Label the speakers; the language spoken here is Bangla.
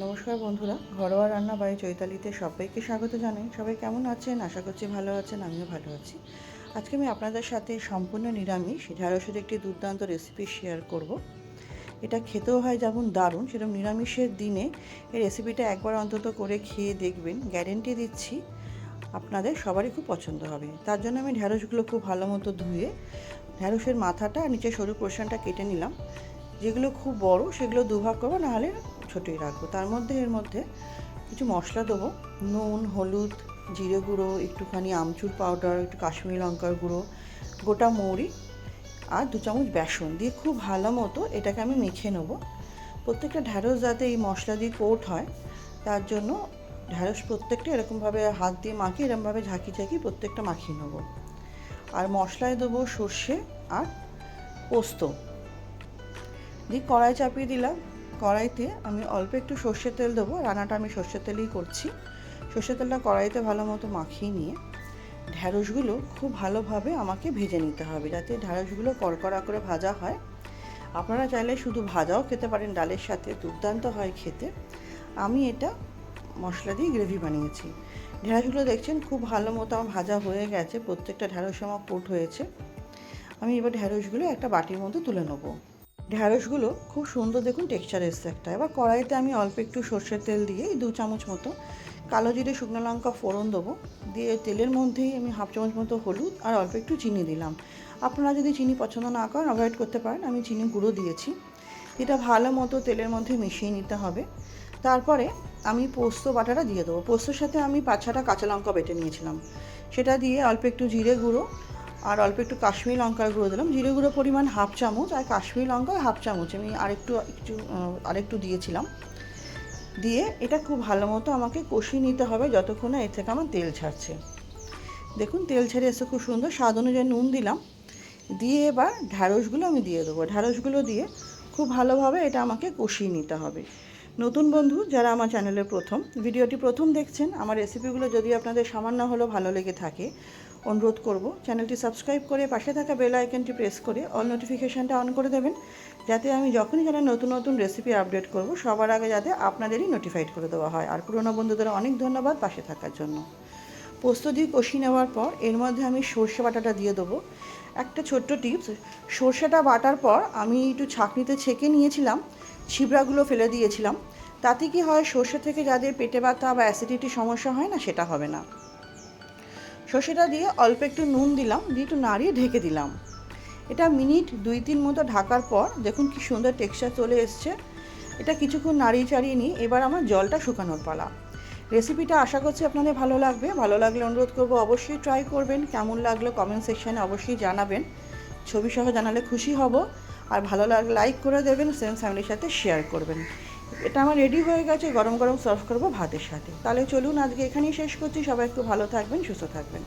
Speaker 1: নমস্কার বন্ধুরা, ঘরোয়া রান্না বাড়ি চৈতালিতে সবাইকে স্বাগত জানাই। সবাই কেমন আছেন? আশা করছি ভালো আছেন, আমিও ভালো আছি। আজকে আমি আপনাদের সাথে সম্পূর্ণ নিরামিষ ঢ্যাঁড়সের একটি দুর্দান্ত রেসিপি শেয়ার করব। এটা খেতেও হয় যেমন দারুণ, সেরকম নিরামিষের দিনে এই রেসিপিটা একবার অন্তত করে খেয়ে দেখবেন। গ্যারেন্টি দিচ্ছি, আপনাদের সবারই খুব পছন্দ হবে। তার জন্য আমি ঢ্যাঁড়সগুলো খুব ভালো মতো ধুয়ে ঢ্যাঁড়সের মাথাটা নিচে সরু পোর্শনটা কেটে নিলাম। যেগুলো খুব বড়, সেগুলো দুভাগ করব, নাহলে ছোটোই রাখব। তার মধ্যে এর মধ্যে কিছু মশলা দেবো। নুন, হলুদ, জিরে গুঁড়ো, একটুখানি আমচুর পাউডার একটু কাশ্মীরি লঙ্কার গুঁড়ো, গোটা মৌরি আর দু চামচ বেসন দিয়ে খুব ভালো মতো এটাকে আমি মেখে নেব। প্রত্যেকটা ঢ্যাঁড়স যাতে এই মশলা দিয়ে কোট হয়, তার জন্য ঢ্যাঁড়স প্রত্যেকটা এরকমভাবে হাত দিয়ে মাখিয়ে এরকমভাবে ঝাঁকি ঝাঁকি প্রত্যেকটা মাখিয়ে নেব। আর মশলায় দেবো সর্ষে আর পোস্ত। দিয়ে কড়াই চাপিয়ে দিলাম। কড়াইতে আমি অল্প একটু সর্ষের তেল দেবো। রান্নাটা আমি সর্ষের তেলেই করছি। সর্ষের তেলটা কড়াইতে ভালো মতো মাখিয়ে নিয়ে ঢ্যাঁড়সগুলো খুব ভালোভাবে আমাকে ভেজে নিতে হবে যাতে ঢ্যাঁড়সগুলো কড়কড়া করে ভাজা হয়। আপনারা চাইলে শুধু ভাজাও খেতে পারেন, ডালের সাথে দুর্দান্ত হয় খেতে। আমি এটা মশলা দিয়ে গ্রেভি বানিয়েছি। ঢ্যাঁড়সগুলো দেখছেন খুব ভালো মতো আমার ভাজা হয়ে গেছে, প্রত্যেকটা ঢ্যাঁড়স আমার কোট হয়েছে। আমি এবার ঢ্যাঁড়সগুলো একটা বাটির মধ্যে তুলে নেব। ঢ্যাঁড়সগুলো খুব সুন্দর দেখুন টেক্সচার এসছে একটা। এবার কড়াইতে আমি অল্প একটু সর্ষের তেল দিয়ে দু চামচ মতো কালো জিরে, শুকনো লঙ্কা ফোড়ন দেবো। দিয়ে তেলের মধ্যেই আমি হাফ চামচ মতো হলুদ আর অল্প একটু চিনি দিলাম। আপনারা যদি চিনি পছন্দ না করেন অ্যাভয়েড করতে পারেন। আমি চিনি গুঁড়ো দিয়েছি। এটা ভালো মতো তেলের মধ্যে মিশিয়ে নিতে হবে। তারপরে আমি পোস্ত বাটাটা দিয়ে দেবো। পোস্তর সাথে আমি পাঁচ ছটা কাঁচা লঙ্কা বেটে নিয়েছিলাম। সেটা দিয়ে অল্প একটু জিরে গুঁড়ো আর অল্প একটু কাশ্মীর লঙ্কার গুঁড়ো দিলাম। জিরে গুঁড়ো পরিমাণ হাফ চামচ আর কাশ্মীর লঙ্কা হাফ চামচ। আমি আরেকটু, একটু আরেকটু দিয়েছিলাম। দিয়ে এটা খুব ভালো মতো আমাকে কষিয়ে নিতে হবে যতক্ষণ না এর থেকে আমার তেল ছাড়ছে। দেখুন, তেল ছেড়ে এসে খুব সুন্দর স্বাদ অনুযায়ী নুন দিলাম। দিয়ে এবার ঢ্যাঁড়সগুলো আমি দিয়ে দেবো। ঢ্যাঁড়সগুলো দিয়ে খুব ভালোভাবে এটা আমাকে কষিয়ে নিতে হবে। নতুন বন্ধু যারা আমার চ্যানেলে প্রথম, ভিডিওটি প্রথম দেখছেন, আমার রেসিপিগুলো যদি আপনাদের সামান্য হলেও ভালো লেগে থাকে, অনুরোধ করব, চ্যানেলটি সাবস্ক্রাইব করে পাশে থাকা বেল আইকনটি প্রেস করে অল নোটিফিকেশানটা অন করে দেবেন, যাতে আমি যখনই যেন নতুন নতুন রেসিপি আপডেট করব, সবার আগে যাতে আপনাদেরই নোটিফাইড করে দেওয়া হয়। আর পুরনো বন্ধুদের অনেক ধন্যবাদ পাশে থাকার জন্য। পোস্ত দিয়ে কষিয়ে নেওয়ার পর এর মধ্যে আমি সর্ষে বাটাটা দিয়ে দেবো। একটা ছোট্ট টিপস সর্ষেটা বাটার পর আমি একটু ছাঁকনিতে ছেঁকে নিয়েছিলাম ছিবড়াগুলো ফেলে দিয়েছিলাম। তাতে কি হয়, সর্ষে থেকে যাদের পেটে ব্যথা বা অ্যাসিডিটির সমস্যা হয় না, সেটা হবে না। সর্ষেটা দিয়ে অল্প একটু নুন দিলাম, দিয়ে একটু নাড়িয়ে ঢেকে দিলাম। এটা মিনিট দুই তিন মতো ঢাকার পর দেখুন কি সুন্দর টেক্সচার চলে এসছে। এটা কিছুক্ষণ নাড়িয়ে চাড়িয়ে নিই এবার আমার জলটা শুকানোর পালা। রেসিপিটা আশা করছি আপনাদের ভালো লাগবে। ভালো লাগলে অনুরোধ করব অবশ্যই ট্রাই করবেন। কেমন লাগল কমেন্ট সেকশানে অবশ্যই জানাবেন। ছবি সহ জানালে খুশি হব। আর ভালো লাগলে লাইক করে দেবেন ফ্রেন্ড ফ্যামিলির সাথে শেয়ার করবেন। এটা আমার রেডি হয়ে গেছে, গরম গরম সার্ভ করব ভাতের সাথে। তাহলে চলুন আজকে এখানেই শেষ করছি। সবাই একটু ভালো থাকবেন, সুস্থ থাকবেন।